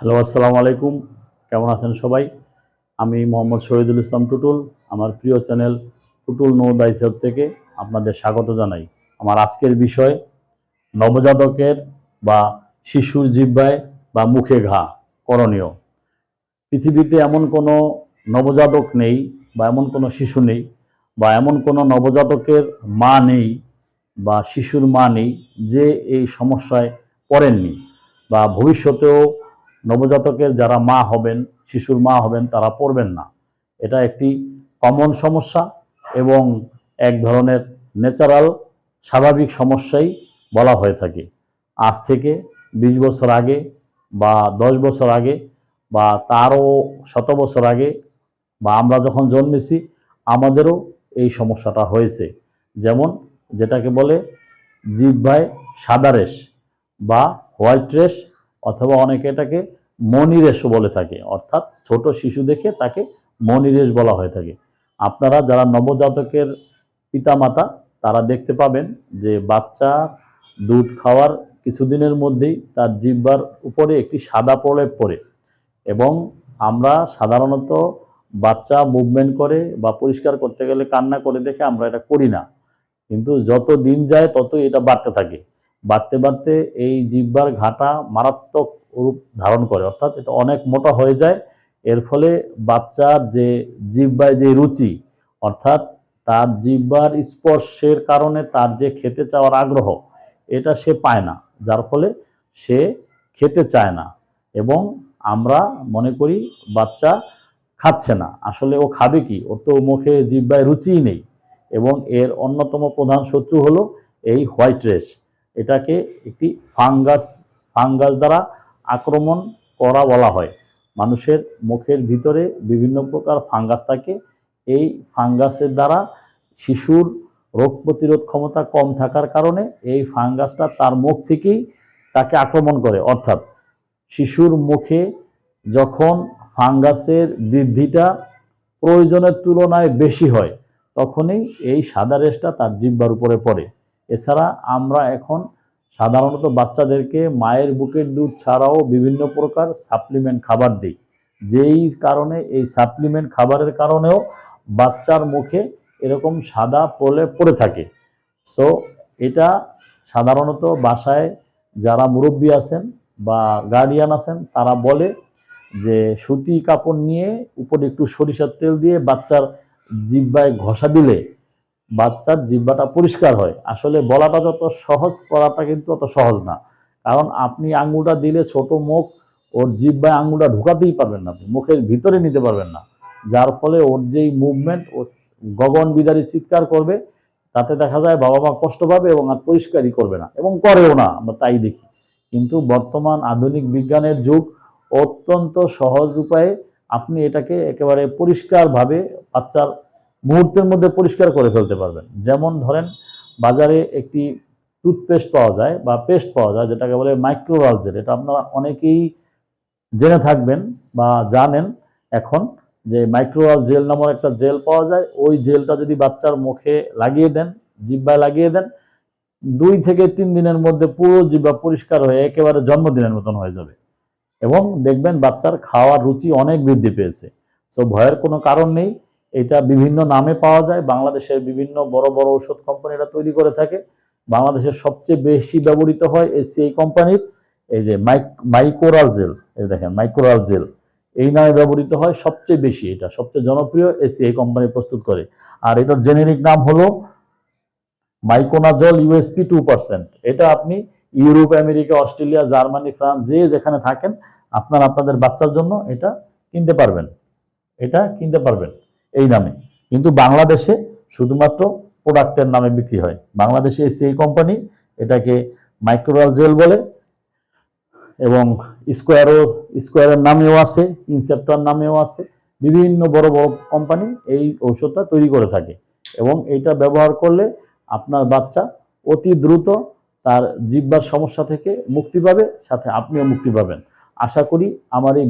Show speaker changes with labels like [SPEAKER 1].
[SPEAKER 1] Hello, আসসালামু আলাইকুম। কেমন আছেন সবাই? আমি মোহাম্মদ শহীদুল ইসলাম টুটুল, আমার প্রিয় চ্যানেল টুটুল নো দাইসেব থেকে আপনাদের স্বাগত জানাই। আমার আজকের বিষয়, নবজাতকের বা শিশুর জিহ্বায় বা মুখে ঘা, করণীয়। পৃথিবীতে এমন কোনো নবজাতক নেই বা এমন কোনো শিশু নেই বা এমন কোনো নবজাতকের মা নেই বা শিশুর মা নেই যে এই সমস্যায় পড়েননি বা ভবিষ্যতেও নবজাতকের যারা মা হবেন, শিশুর মা হবেন, তারা পড়বেন না। এটা একটি কমন সমস্যা এবং এক ধরনের ন্যাচারাল স্বাভাবিক সমস্যাই বলা হয়ে থাকে। আজ থেকে বিশ বছর আগে বা দশ বছর আগে বা তারও শত বছর আগে বা আমরা যখন জন্মেছি, আমাদেরও এই সমস্যাটা হয়েছে। যেমন যেটাকে বলে জিহ্বায় সাদা রেশ বা হোয়াইট রেশ অথবা অনেকে এটাকে মনিরেশও বলে থাকে, অর্থাৎ ছোট শিশু দেখে তাকে মনিরেশ বলা হয়ে থাকে। আপনারা যারা নবজাতকের পিতামাতা, তারা দেখতে পাবেন যে বাচ্চা দুধ খাওয়ার কিছুদিনের মধ্যেই তার জিহ্বার উপরে একটি সাদা প্রলেপ পড়ে এবং আমরা সাধারণত বাচ্চা মুভমেন্ট করে বা পরিষ্কার করতে গেলে কান্না করে দেখে আমরা এটা করি না। কিন্তু যত দিন যায় ততই এটা বাড়তে থাকে। বাড়তে বাড়তে এই জিহ্বার ঘাটা মারাত্মক রূপ ধারণ করে। অর্থাৎ এটা অনেক মোটা হয়ে যায়। এর ফলে বাচ্চার যে জিহ্বায় যে রুচি, অর্থাৎ তার জিহ্বার স্পর্শের কারণে তার যে খেতে চাওয়ার আগ্রহ, এটা সে পায় না। যার ফলে সে খেতে চায় না এবং আমরা মনে করি বাচ্চা খাচ্ছে না। আসলে ও খাবে কি? ওর তো মুখে জিহ্বায় রুচিই নেই এবং এর অন্যতম প্রধান শত্রু হলো এই হোয়াইট রেস। এটাকে একটি ফাঙ্গাস ফাঙ্গাস দ্বারা আক্রমণ করা বলা হয়। মানুষের মুখের ভিতরে বিভিন্ন প্রকার ফাঙ্গাস থাকে। এই ফাঙ্গাসের দ্বারা শিশুর রোগ প্রতিরোধ ক্ষমতা কম থাকার কারণে এই ফাঙ্গাসটা তার মুখ থেকেই তাকে আক্রমণ করে। অর্থাৎ শিশুর মুখে যখন ফাঙ্গাসের বৃদ্ধিটা প্রয়োজনের তুলনায় বেশি হয়, তখনই এই সাদা রেশটা তার জিব্বার উপরে পড়ে। এছাড়া আমরা এখন সাধারণত বাচ্চাদেরকে মায়ের বুকের দুধ ছাড়াও বিভিন্ন প্রকার সাপ্লিমেন্ট খাবার দিই। যেই কারণে এই সাপ্লিমেন্ট খাবারের কারণেও বাচ্চার মুখে এরকম সাদা প্রলেপ পড়ে থাকে। সো এটা সাধারণত বাসায় যারা মুরব্বী আছেন বা গার্ডিয়ান আছেন, তারা বলে যে সুতি কাপড় নিয়ে উপরে একটু সরিষার তেল দিয়ে বাচ্চার জিব্বায় ঘষা দিলে বাচ্চার জিব্বাটা পরিষ্কার হয়। আসলে বলাটা যত সহজ করাটা কিন্তু অত সহজ না। কারণ আপনি আঙ্গুলটা দিলে ছোট মুখ, ওর জিব্বায় আঙ্গুলটা ঢুকাতেই পারবেন না আপনি, মুখের ভিতরে নিতে পারবেন না। যার ফলে ওর যেই মুভমেন্ট ও গগন বিদারি চিৎকার করবে, তাতে দেখা যায় বাবা মা কষ্ট পাবে এবং আর পরিষ্কারই করবে না এবং করেও না, আমরা তাই দেখি। কিন্তু বর্তমান আধুনিক বিজ্ঞানের যুগ, অত্যন্ত সহজ উপায়ে আপনি এটাকে একেবারে পরিষ্কারভাবে বাচ্চার মুহূর্তের মধ্যে পরিষ্কার করে ফেলতে পারবেন। যেমন ধরেন, বাজারে একটি টুথপেস্ট পাওয়া যায় বা পেস্ট পাওয়া যায়, যেটাকে বলে মাইক্রোরাল জেল এটা আপনারা অনেকেই জেনে থাকবেন বা জানেন এখন যে মাইক্রোরাল জেল নামের একটা জেল পাওয়া যায়। ওই জেলটা যদি বাচ্চার মুখে লাগিয়ে দেন জিব্বায় লাগিয়ে দেন, দুই থেকে তিন দিনের মধ্যে পুরো জিব্বা পরিষ্কার হয়ে একেবারে জন্মদিনের মতন হয়ে যাবে। এবং দেখবেন বাচ্চার খাওয়ার রুচি অনেক বৃদ্ধি পেয়েছে। সো ভয়ের কোনো কারণ নেই। এটা বিভিন্ন নামে পাওয়া যায়। বাংলাদেশের বিভিন্ন বড় বড় ঔষধ কোম্পানি এটা তৈরি করে থাকে। বাংলাদেশের সবচেয়ে বেশি ব্যবহৃত হয় এসিআই কোম্পানির এই যে মাইক মাইক্রোরাল জেল, এই দেখেন মাইক্রোরাল জেল। এই নামে ব্যবহৃত হয় সবচেয়ে বেশি এটা, সবচেয়ে জনপ্রিয় এসিআই কোম্পানি প্রস্তুত করে। আর এটার জেনেরিক নাম হলো মাইকোনাজল ইউএসপি টু পার্সেন্ট এটা আপনি Europe, America, Australia, Germany, France, যে যেখানে থাকেন, আপনার আপনাদের বাচ্চার জন্য এটা কিনতে পারবেন। এটা কিনতে পারবেন। এই নামে। কিন্তু বাংলাদেশে শুধুমাত্র প্রোডাক্টের নামে বিক্রি হয়। বাংলাদেশে সেই কোম্পানি এটাকে মাইক্রোরাল জেল বলে, এবং স্কোয়ারও স্কোয়ারের নামেও আছে ইনসেপ্টর নামেও আছে। বিভিন্ন বড় বড় কোম্পানি এই ঔষধটা তৈরি করে থাকে। এবং এটা ব্যবহার করলে আপনার বাচ্চা অতি দ্রুত তার জিব্বার সমস্যা থেকে মুক্তি পাবে, সাথে আপনিও মুক্তি পাবেন। আশা করি আমার এই